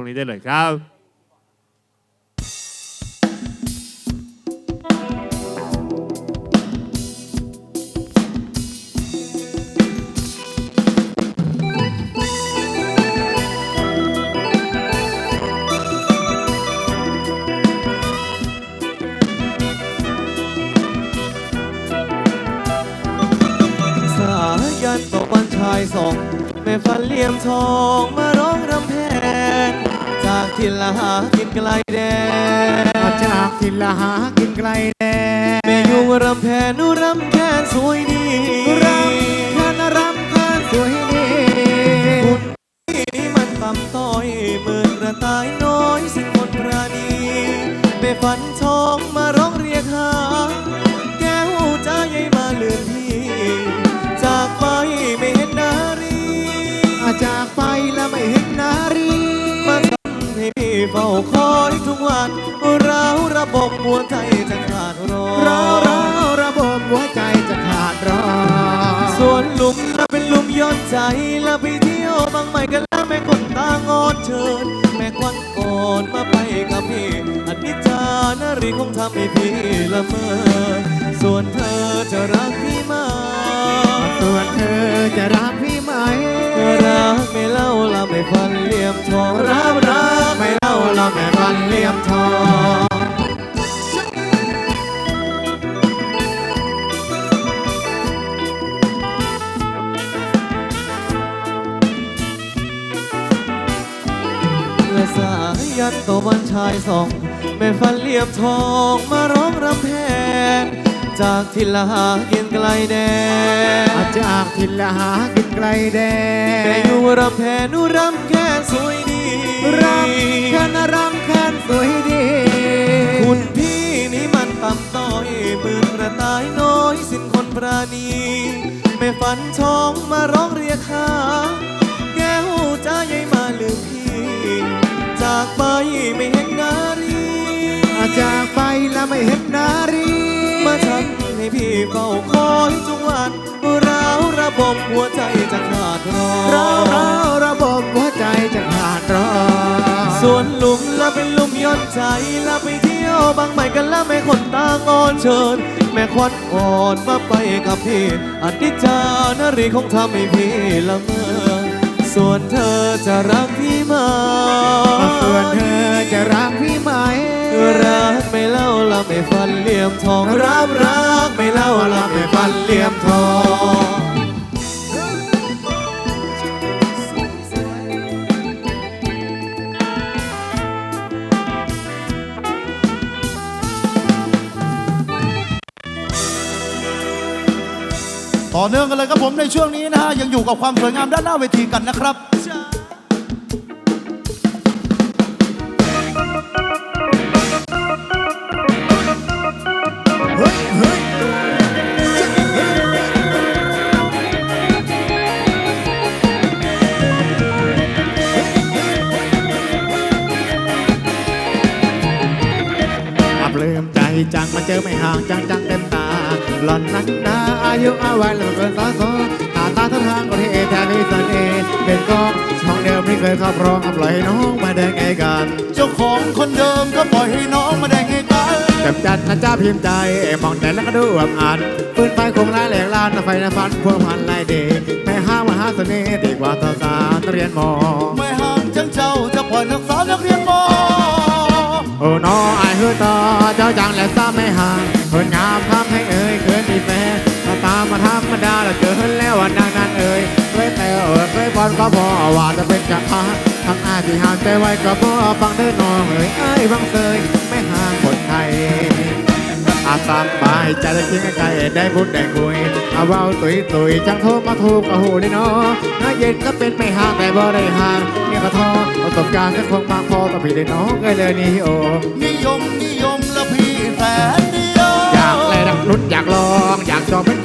รงนี้ได้เลยครับสายันตกวันชายสองแม่ฟันเหลี่ยมทองมาร้องรำ จากทินละหากินไกลแดนมาจากทินละหากินไกลแดแม่นยุงรำแพนนุรำแค่สวยดี เฝ้าคอยทุกวันเราระบบหัวใจจะขาดรอเราเราระบบหัวใจจะขาดรอส่วนหลุมน่ะเป็นหลุมย้อนใจแล้วไปเที่ยวบางใหม่กันแล้วแม่คนตางอนเชิญ แม่ควันก่อนมาไปกับพี่อนิจจานารีคงทำให้พี่ละเมอส่วนเธอจะรักพี่ไหมส่วนเธอจะรักพี่ไหมรักายันตัววันชายสอง แม่ฟันเหลี่ยมทองมาร้องรำแพนจากทินละหาเกินไกลแดนอาจากทินละหากินไกลแดแม่นอยู่รำแพนนุรำแค่สวยดีรำคานารัำคาสวยดี คุณพี่นี่มันต่ำต้อยเหมือนกระต่ายน้อยสิ้นคนปราณีแม่ฝันทองมาร้องเรียกหาแก้วจ้าใหญ่มาลืมพี่ จากไปไม่เห็นนารีอาจากไปแล้วไม่เห็นนารี มาทำให้พี่เฝ้าคอยทุกวันเราระบบหัวใจจะขาดรอเราเราระบบหัวใจจะขาดรอส่วนหลุมละเป็นหลุมย้อนใจละไปเที่ยวบางใหม่กันละแม่คนตางอนเชิญ แม่ควันอ่อนมาไปกับพี่อนิจจานารีคงทำให้พี่ละเมอ ส่วนเธอจะรักพี่ไหมส่วนเธอจะรักพี่ไหม รักไม่เล่าละไม่ฟันเหลี่ยมทองรับรักไม่เล่าละไม่ฟันเหลี่ยมทอง ต่อเนื่องกันเลยครับผมในช่วงนี้นะฮะยังอยู่กับความสวยงามด้านหน้าเวทีกันนะครับเฮ้ยเฮ้ยอับลืม จจังมาเจอไม่ห่างจังจังเต็มตา หล่อนนั้นนาอายุอาวัยเหลือเกินสาวโซตาตาท่าทางก็เทแทนที่เสน่ห์เป็นกองช่องเดิมที่เคยครอบครองเอาปล่อยให้น้องมาเดินไงกัน เจ้าของคนเดิมก็ปล่อยให้น้องมาได้ไงกันจับจัดนะจ้าพิมพ์ใจมองแต่แล้วก็ดูอับอันปืนไฟคงร้ายแหลกลานไฟในฝันพวกพันลายเดย์ไม่ห้ามมหาเสน่ห์ดีกว่าสาวสาวเรียนมอไม่ห่างจังเจ้าจะปล่อยนักสาวนักเรียนมอโอ้น้อไอายเฮือตา จังและซ้ำไม่ห่างคนงามทำให้เอ่ยเกินมีแฟนมาตามมาธรรมดาแล้วเจอแล้ววันนางนั้นเอ่ยเคยแต่เอ่ยเคยบอลก็พอว่าจะเป็นจักรพรรดิทั้งอาที่ห่างใจไว้ก็พอฟังเดินนองเอ่ยไอ้ยบังเซยไม่ห่างคนไทยอาสามบายใจจะคิดไกลๆได้พูดได้คุยเอาเว้าตุยตุยจังโทรมาถูกกะหูได้เนาะน้าเย็นก็เป็นไม่ห่างแต่บ่ได้ห่างเนี่ยก็ท้อประสบการณ์ก็คงมากพอต่อพี่ได้น้องก็เลยนี่โอนิยม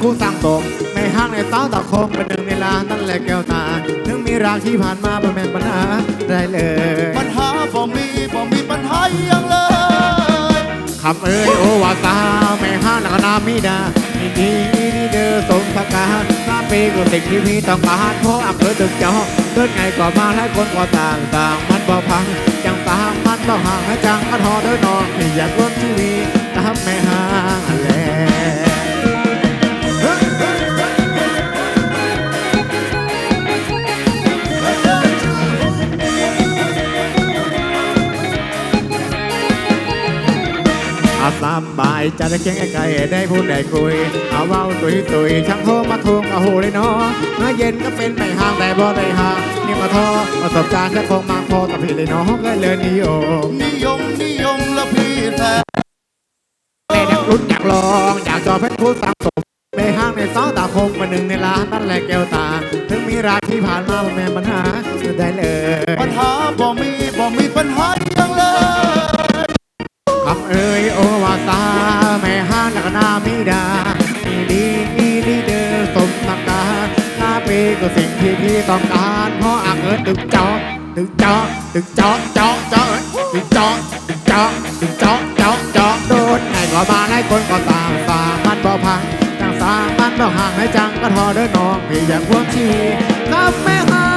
คู่สร้างตรงไม่ห่างในสาวตะคงเป็นหนึ่งในล้านนั่นแหละแก้วตาถึงมีรางที่ผ่านมาเป็นแม่นปัญหาได้เลย ปัญหาบ่มีบ่มีปัญหาอหยังเลยคำเอ้ยโอวาสาวไม่ห้างนักนามีดาดีดีดีเดเดอร์สมสการหน้าปีก็สิ่งที่พี่ต้องการเพราะอักเธอตึกเจาะเดินไงก็มาหลายคนก็ต่างต่างมันบ่พังจังต่างมันบ่ห่างให้จังก็ทอเดินนอนที่อยากร่ อาสามบายจะได้เคียงไกลๆได้พูดได้คุย เอาเว้าตุยตุยช่างโทรมาทวงเอาหูเลยเนาะเมื่อเย็นก็เป็นไม่ห่างแต่บ่ได้ห่างนี่มาทอประสบการณ์แค่คงมากพอกับพี่เลยเนาะก็เลยนิยมนิยมนิยมและพี่แท้ในนักรุ่นอยากลองอยากจอเพชรพูดสังสมในห้างในสองตาคงมาหนึ่งในร้านนั่นแหละแก้วตา ถึงมีรักที่ผ่านมาบ่แม่นปัญหาได้เลย ปัญหาบ่มีบ่มีปัญหาอย่างเลย คำเอ่ยโอวาสาแม่ห้านักนามิดาอีดีอีดีเดอสมสักการหน้าปีก็สิ่งที่พี่ต้องการเพราะอักเอิญตึกเจาะตึกเจาะตึกเจาะเจาะเจาะตึกเจาะตึกเจาะตึกเจาะเจาะเจาะโดนไงก็มาให้คนก็ตามสางมันบ่พังจังสามันบ่ห่างให้จังก็ทอเดินน้องพี่อยากพวงชีกับแม่ห้า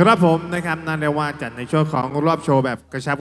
ครับผมนะครับนั่นเรียกว่าจัดในช่วงของรอบโชว์แบบกระชับ